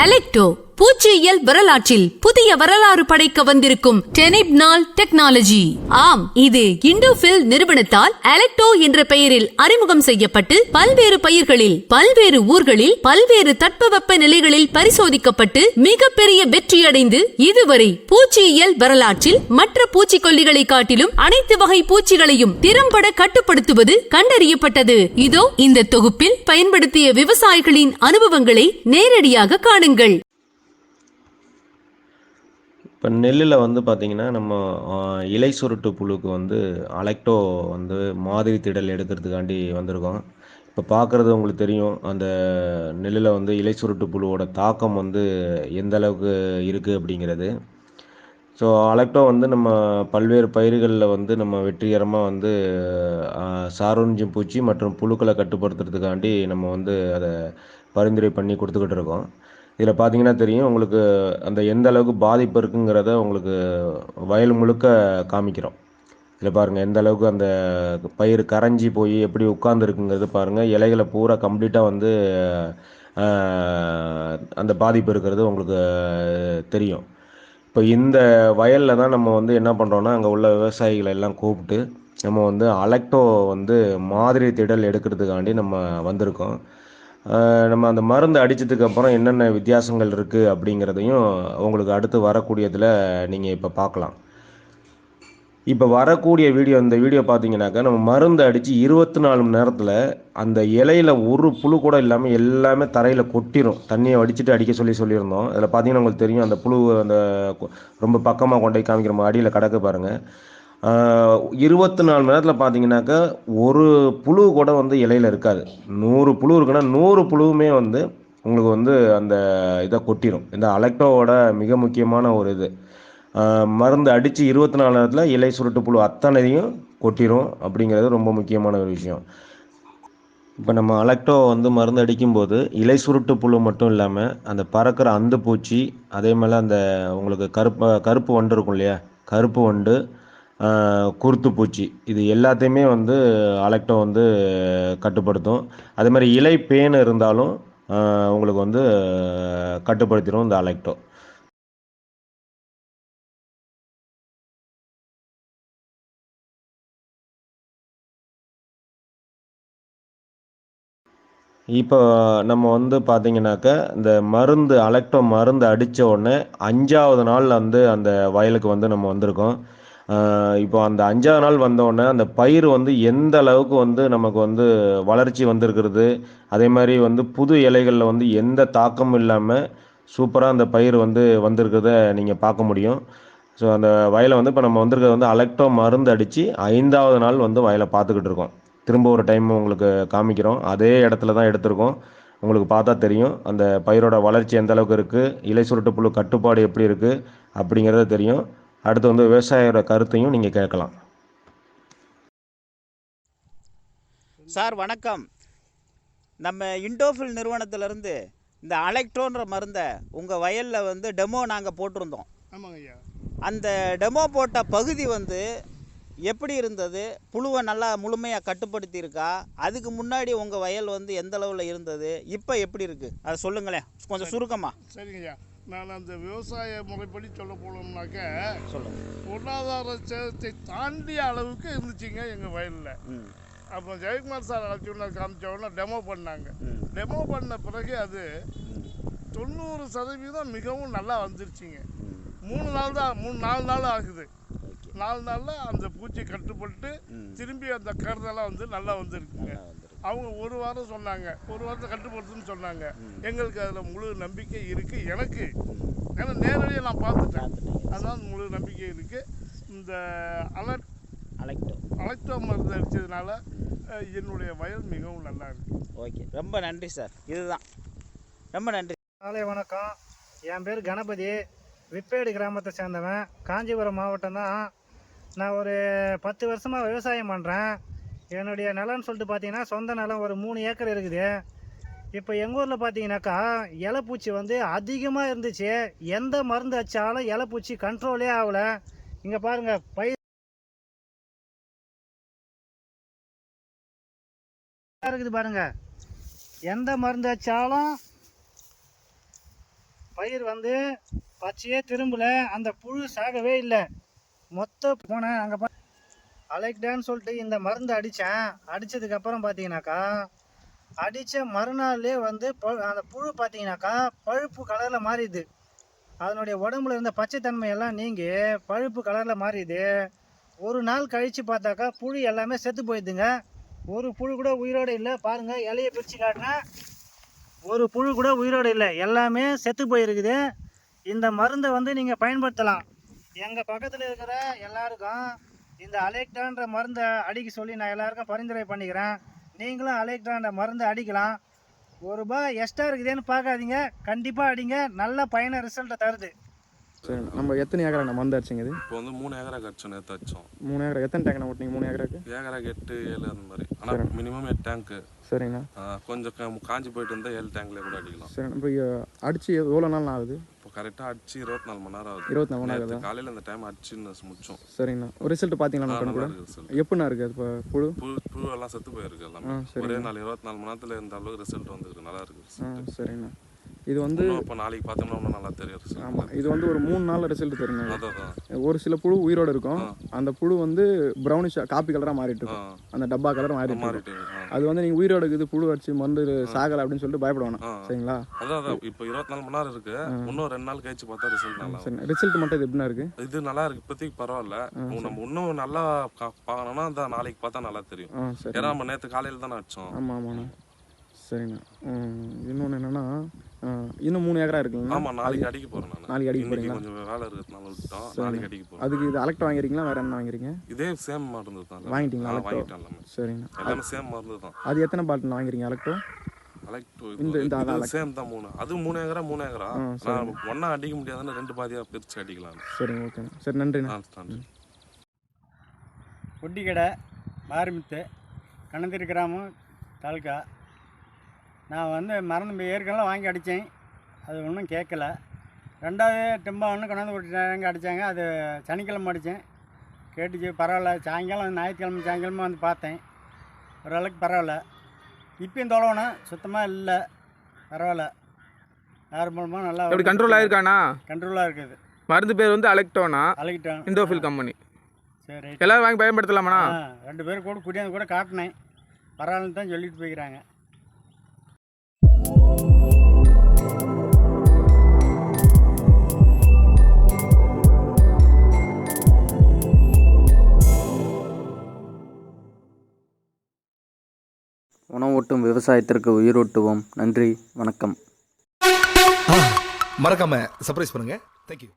அலெக்டோ பூச்சியியல் வரலாற்றில் புதிய வரலாறு படைக்க வந்திருக்கும் டெனிப்னால் டெக்னாலஜி. ஆம் இது இண்டோஃபில் நிறுவனத்தால் அலெக்டோ என்ற பெயரில் அறிமுகம் செய்யப்பட்டு பல்வேறு பயிர்களில் பல்வேறு ஊர்களில் பல்வேறு தட்பவெப்ப நிலைகளில் பரிசோதிக்கப்பட்டு மிகப்பெரிய வெற்றியடைந்து இதுவரை பூச்சியியல் வரலாற்றில் மற்ற பூச்சிக்கொல்லிகளை காட்டிலும் அனைத்து வகை பூச்சிகளையும் திறம்பட கட்டுப்படுத்துவது கண்டறியப்பட்டது. இதோ இந்த தொகுப்பில் பயன்படுத்திய விவசாயிகளின் அனுபவங்களை நேரடியாக காணுங்கள். இப்போ நெல்லில் வந்து பார்த்தீங்கன்னா நம்ம இலை சுருட்டு புழுக்கு வந்து அலெக்டோ வந்து மாதிரி திடல் எடுக்கிறதுக்காண்டி வந்திருக்கோம். இப்போ பார்க்குறது உங்களுக்கு தெரியும் அந்த நெல்லில் வந்து இலை சுருட்டு புழுவோட தாக்கம் வந்து எந்த அளவுக்கு இருக்குது அப்படிங்கிறது. ஸோ அலெக்டோ வந்து நம்ம பல்வேறு பயிர்களில் வந்து நம்ம வெற்றிகரமாக வந்து ஆ, சாரோஞ்சும் பூச்சி மற்றும் புழுக்களை கட்டுப்படுத்துறதுக்காண்டி நம்ம வந்து அதை பரிந்துரை பண்ணி கொடுத்துக்கிட்டு இருக்கோம். இதில் பார்த்தீங்கன்னா தெரியும் உங்களுக்கு அந்த எந்த அளவுக்கு பாதிப்பு இருக்குங்கிறத உங்களுக்கு வயல் முழுக்க காமிக்கிறோம். இதில் பாருங்கள் எந்த அளவுக்கு அந்த பயிர் கரைஞ்சி போய் எப்படி உட்காந்துருக்குங்கிறது பாருங்கள் இலைகளை பூரா கம்ப்ளீட்டாக வந்து அந்த பாதிப்பு இருக்கிறது உங்களுக்கு தெரியும். இப்போ இந்த வயலில் தான் நம்ம வந்து என்ன பண்ணுறோன்னா அங்கே உள்ள விவசாயிகளை எல்லாம் கூப்பிட்டு நம்ம வந்து அலெக்டோ வந்து மாதிரி திடல் எடுக்கிறதுக்காண்டி நம்ம வந்திருக்கோம். நம்ம அந்த மருந்து அடித்ததுக்கு அப்புறம் என்னென்ன வித்தியாசங்கள் இருக்குது அப்படிங்கிறதையும் உங்களுக்கு அடுத்து வரக்கூடியதில் நீங்கள் இப்போ பார்க்கலாம் இப்போ வரக்கூடிய வீடியோ இந்த வீடியோ பார்த்தீங்கன்னாக்கா நம்ம மருந்து அடித்து இருபத்தி நாலு மணி நேரத்தில் அந்த இலையில் ஒரு புழு கூட இல்லாமல் எல்லாமே தரையில் கொட்டிடும் தண்ணியை வடிச்சிட்டு அடிக்க சொல்லி சொல்லியிருந்தோம். அதில் பார்த்தீங்கன்னா உங்களுக்கு தெரியும் அந்த புழு அந்த ரொம்ப பக்கமாக கொண்டு போய் காமிக்கிற மாதிரி அடியில் கிடக்கு பாருங்கள் இருபத்தி நாலு மணி நேரத்தில் பார்த்தீங்கன்னாக்கா ஒரு புழு கூட வந்து இலையில் இருக்காது. நூறு புழு இருக்குன்னா நூறு புழுவுமே வந்து உங்களுக்கு வந்து அந்த இதை கொட்டிடும் இந்த அலெக்டோவோட மிக முக்கியமான ஒரு இது. மருந்து அடித்து இருபத்தி நாலு நேரத்தில் இலை சுருட்டு புழு அத்தனையும் கொட்டிடும் அப்படிங்கிறது ரொம்ப முக்கியமான ஒரு விஷயம். இப்போ நம்ம அலெக்டோ வந்து மருந்து அடிக்கும்போது இலை சுருட்டு புழு மட்டும் இல்லாமல் அந்த பறக்கிற அந்த பூச்சி அதே மாதிரி அந்த உங்களுக்கு கருப்பு கருப்பு வண்டு இருக்கும் இல்லையா? கருப்பு வண்டு குருத்துப்பூச்சி. குருத்து பூச்சி இது எல்லாத்தையுமே வந்து அலெக்டோ வந்து கட்டுப்படுத்தும். அதே மாதிரி இலை பேன் இருந்தாலும் உங்களுக்கு வந்து கட்டுப்படுத்திடும் இந்த அலெக்டோ. இப்போ நம்ம வந்து பார்த்தீங்கன்னாக்கா இந்த மருந்து அலெக்டோ மருந்து அடித்த உடனே அஞ்சாவது நாள் வந்து அந்த வயலுக்கு வந்து நம்ம வந்திருக்கோம். இப்போ அந்த அஞ்சாவது நாள் வந்தோடனே அந்த பயிர் வந்து எந்த அளவுக்கு வந்து நமக்கு வந்து வளர்ச்சி வந்திருக்கிறது? அதே மாதிரி வந்து புது இலைகளில் வந்து எந்த தாக்கமும் இல்லாமல் சூப்பராக அந்த பயிர் வந்து வந்திருக்கிறத நீங்கள் பார்க்க முடியும். ஸோ அந்த வயலை வந்து இப்போ நம்ம வந்திருக்கிறது வந்து அலெக்டோ மருந்து அடித்து ஐந்தாவது நாள் வந்து வயலை பார்த்துக்கிட்டு இருக்கோம். திரும்ப ஒரு டைம் உங்களுக்கு காமிக்கிறோம். அதே இடத்துல தான் எடுத்திருக்கோம். உங்களுக்கு பார்த்தா தெரியும். அந்த பயிரோட வளர்ச்சி எந்த அளவுக்கு இருக்குது இலை சுருட்டு புழு கட்டுப்பாடு எப்படி இருக்குது அப்படிங்கிறத தெரியும். அடுத்து வந்து விவசாயியோட கருத்தையும் நீங்கள் கேட்கலாம். சார் வணக்கம். நம்ம இண்டோஃபில் நிறுவனத்திலேருந்து இந்த அலெக்ட்ரோன்ற மருந்தை உங்கள் வயலில் வந்து டெமோ நாங்கள் போட்டிருந்தோம். ஆமாங்க அந்த டெமோ போட்ட பகுதி வந்து எப்படி இருந்தது? புழுவை நல்லா முழுமையாக கட்டுப்படுத்தியிருக்கா? அதுக்கு முன்னாடி உங்கள் வயல் வந்து எந்த அளவில் இருந்தது? இப்போ எப்படி இருக்குது அதை சொல்லுங்களேன். கொஞ்சம் சுருக்கமாக சரிங்க ஐயா. நான் அந்த விவசாய முறைப்படி சொல்ல போனோம்னாக்க பொருளாதார சேதத்தை தாண்டிய அளவுக்கு இருந்துச்சுங்க எங்கள் வயலில். அப்போ ஜெயக்குமார் சார் அழைச்சுன்னா காமிச்ச உடனே டெமோ பண்ணாங்க. டெமோ பண்ண பிறகு அது தொண்ணூறு சதவீதம் மிகவும் நல்லா வந்துருச்சுங்க. மூணு நாள் தான் மூணு நாலு நாள் ஆகுது. நாலு நாளில் அந்த பூச்சி கட்டுப்பட்டு திரும்பி அந்த கருதெல்லாம் வந்து நல்லா வந்திருக்குங்க. அவங்க ஒரு வாரம் சொன்னாங்க. ஒரு வாரத்தை கட்டுப்படுத்துன்னு சொன்னாங்க. எங்களுக்கு அதில் முழு நம்பிக்கை இருக்குது எனக்கு. ஏன்னா நேரடியாக நான் பார்த்துட்டேன். அதனால் முழு நம்பிக்கை இருக்குது இந்த அலர்ட் அலெக்டோ அலெக்டோ மருந்து அடித்ததுனால என்னுடைய வயல் மிகவும் நல்லா இருக்கு. ஓகே. ரொம்ப நன்றி சார். இதுதான். ரொம்ப நன்றி. காலை வணக்கம். என் பேர் கணபதி. விப்பேடு கிராமத்தை சேர்ந்தவன். காஞ்சிபுரம் மாவட்டம் தான். நான் ஒரு பத்து வருஷமாக விவசாயம் பண்ணுறேன் என்னுடைய நிலம்னு சொல்லிட்டு பார்த்தீங்கன்னா சொந்த நிலம் ஒரு மூணு ஏக்கர் இருக்குது. இப்போ எங்கள் ஊரில் பார்த்தீங்கன்னாக்கா இலைப்பூச்சி வந்து அதிகமாக இருந்துச்சு. எந்த மருந்து அடித்தாலும் இலைப்பூச்சி கண்ட்ரோலே ஆகலை. இங்கே பாருங்கள் பயிர் இருக்குது பாருங்க. எந்த மருந்து அடித்தாலும் பயிர் வந்து பச்சையே திரும்பல. அந்த புழு சாகவே இல்லை. மொத்த போனேன் அங்கே அலைக்டான்னு சொல்லிட்டு இந்த மருந்து அடித்தேன் அடித்ததுக்கப்புறம் பார்த்தீங்கன்னாக்கா அடித்த மறுநாள்லே வந்து ப அந்த புழு பார்த்தீங்கன்னாக்கா பழுப்பு கலரில் மாறிடுது. அதனுடைய உடம்புல இருந்த பச்சைத்தன்மையெல்லாம் நீங்கி பழுப்பு கலரில் மாறிடுது. ஒரு நாள் கழித்து பார்த்தாக்கா புழு எல்லாமே செத்து போயிடுதுங்க. ஒரு புழு கூட உயிரோடு இல்லை. பாருங்கள் இலையை பிரித்து காட்டினேன் ஒரு புழு கூட உயிரோடு இல்லை. எல்லாமே செத்து போயிருக்குது. இந்த மருந்தை வந்து நீங்கள் பயன்படுத்தலாம். எங்கள் பக்கத்தில் இருக்கிற எல்லாருக்கும் இந்த அலெக்டான்ற மருந்தை அடிக்க சொல்லி நான் எல்லாருக்கும் பரிந்துரை பண்ணிக்கிறேன். நீங்களும் அலெக்டான்ற மருந்தை அடிக்கலாம். ஒரு ரூபாய் எக்ஸ்ட்ரா இருக்குதேன்னு பார்க்காதீங்க. கண்டிப்பாக அடிங்க. நல்ல பயனை ரிசல்ட்டை தருது. சரி நம்ம எத்தனை ஏக்கரா நம்ம மருந்து அடிச்சிங்க இது? இப்போ வந்து மூணு ஏக்கரா கடிச்சோம் நேற்று வச்சோம் மூணு ஏக்கரா எத்தனை டேங்க் ஓட்டினீங்க மூணு ஏக்கராக்கு? ஏக்கராக்கு எட்டு ஏழு அந்த மாதிரி. ஆனால் மினிமம் எட்டு டேங்க்கு சரிங்கண்ணா கொஞ்சம் காஞ்சி போயிட்டு இருந்தால் ஏழு டேங்க்ல கூட அடிக்கலாம். சரி இப்போ அடிச்சு எவ்வளோ நாள் ஆகுது? கரெக்டாக அடிச்சு இருபத்தி நாலு மணி நேரம் ஆகுது. இருபத்தி நாலு மணி நேரம் காலையில் அந்த டைம் அடிச்சுன்னு முடிச்சோம். சரிங்கண்ணா. ஒரு ரிசல்ட் பார்த்தீங்களா கூட எப்படிண்ணா இருக்குது அது இப்போ புழு? புழு புழு எல்லாம் செத்து போயிருக்கு எல்லாமே. ஒரே நாள் இருபத்தி நாலு மணி நேரத்தில் இருந்த அளவுக்கு ரிசல்ட் வந்துருக்கு. நல்லா இருக்கு சரிங்கண்ணா. இது வந்து இப்போ நாளைக்கு பார்த்தோம்னா நல்லா தெரியும் ஆமாம் இது வந்து ஒரு மூணு நாள் ரிசல்ட் அதான் ஒரு சில புழு உயிரோடு இருக்கும். அந்த புழு வந்து ப்ரௌனிஷ் காப்பி கலராக மாறிட்டு இருக்கும். அந்த டப்பா கலர் மாறிட்டு இருக்கும். அது வந்து நீங்கள் உயிரோடு இருக்குது புழு அடிச்சு மருந்து சாகலை அப்படின்னு சொல்லிட்டு பயப்பட வேணாம். சரிங்களா? அதான் அதான். இப்போ இருபத்தி நாலு மணி நேரம் இருக்கு. இன்னும் ரெண்டு நாள் கழிச்சு பார்த்தா ரிசல்ட் நல்லா சரி. ரிசல்ட் மட்டும் இது எப்படிண்ணா இருக்குது இது நல்லா இருக்கு. இப்போதைக்கு பரவாயில்ல. நம்ம இன்னும் நல்லா பார்க்கணும்னா அந்த நாளைக்கு பார்த்தா நல்லா தெரியும். ஏன்னா நம்ம நேற்று காலையில் தானே அடிச்சோம். ஆமாம் ஆமாண்ணா. சரிண்ணா. ம், இன்னொன்று என்னென்னா இன்னும் மூணு ஏக்கரா இருக்குங்களா? ஆமா நாளைக்கு அடிக்க போறேன் நான். நாளைக்கு அடிக்க போறீங்களா? கொஞ்சம் வேலை இருக்கிறதுனால விட்டுட்டோம் நாளைக்கு அடிக்க போறேன். அதுக்கு இது அலெக்ட் வாங்கிறீங்களா வேற என்ன வாங்குறீங்க இதே சேம் மருந்து தான். வாங்கிட்டீங்களா? வாங்கிட்டேன் எல்லாமே. சரிங்கண்ணா எல்லாமே சேம் மருந்து தான். அது எத்தனை பாட்டில் வாங்குறீங்க அலெக்டோ? அலெக்டோ இந்த- இந்த. சேம் தான் மூணு. அது மூணு ஏக்கரா மூணு ஏக்கரா? நான் ஒண்ணா அடிக்க முடியாதுன்னு ரெண்டு பாதியா பிரிச்சு அடிக்கலாம். சரிங்க ஓகேண்ணா சரி நன்றிண்ணா. ஒட்டிக்கடை மாரிமுத்து கணந்திரி கிராமம் தாலுக்கா நான் வந்து மருந்து ஏற்கனவே வாங்கி அடித்தேன். அது ஒன்றும் கேட்கல. ரெண்டாவது டெம்பா ஒன்று கொண்டாந்து விட்டுட்டாங்க அடித்தாங்க. அது சனிக்கிழமை அடித்தேன். கேட்டுச்சு பரவாயில்ல. சாயங்காலம் ஞாயிற்றுக்கிழமை சாயங்காலமாக வந்து பார்த்தேன். ஓரளவுக்கு பரவாயில்ல. இப்பயும் தொலைவணும். சுத்தமாக இல்லை. பரவாயில்ல. நார்மலமாக நல்லா எப்படி கண்ட்ரோல் ஆயிருக்காண்ணா கண்ட்ரோலாக இருக்குது. மருந்து பேர் வந்து அலெக்டோனா? அழகிட்டோம் இந்தோஃபில் கம்பெனி சரி. எல்லாரும் வாங்கி பயன்படுத்தலாமாண்ணா? ரெண்டு பேரும் கூட கூட்டியாந்து கூட காட்டினேன். பரவாயில்லன்னு தான் சொல்லிட்டு போய்க்கிறாங்க. உணவூட்டும் விவசாயத்திற்கு உயிரூட்டுவோம். நன்றி வணக்கம். மறக்காம சர்ப்ரைஸ் பண்ணுங்க. தேங்க்யூ